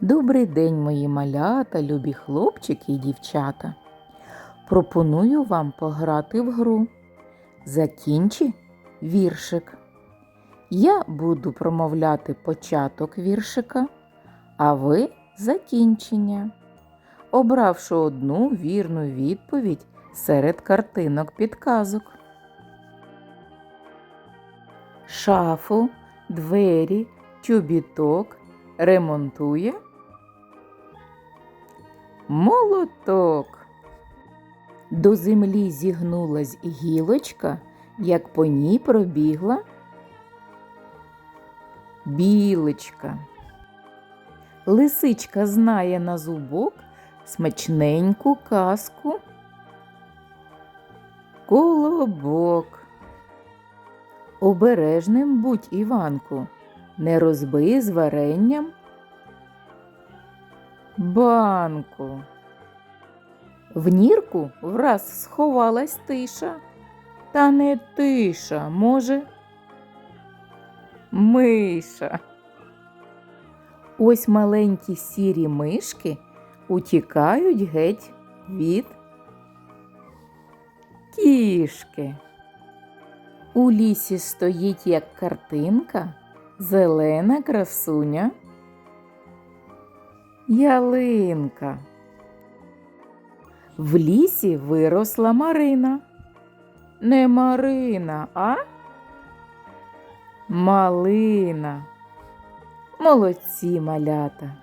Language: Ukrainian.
Добрий день, мої малята, любі хлопчики і дівчата. Пропоную вам пограти в гру. Закінчи віршик. Я буду промовляти початок віршика, а ви закінчення. Обравши одну вірну відповідь серед картинок підказок. Шафу, двері, чобіток ремонтує молоток. До землі зігнулась гілочка, як по ній пробігла білочка. Лисичка знає на зубок смачненьку казку. Колобок. Обережним будь Іванку, не розбий з варенням банку. В нірку враз сховалась тиша, та не тиша, може, миша. Ось маленькі сірі мишки утікають геть від кішки. У лісі стоїть як картинка, зелена красуня. Ялинка. В лісі виросла Марина. Не Марина, а Малина. Молодці малята.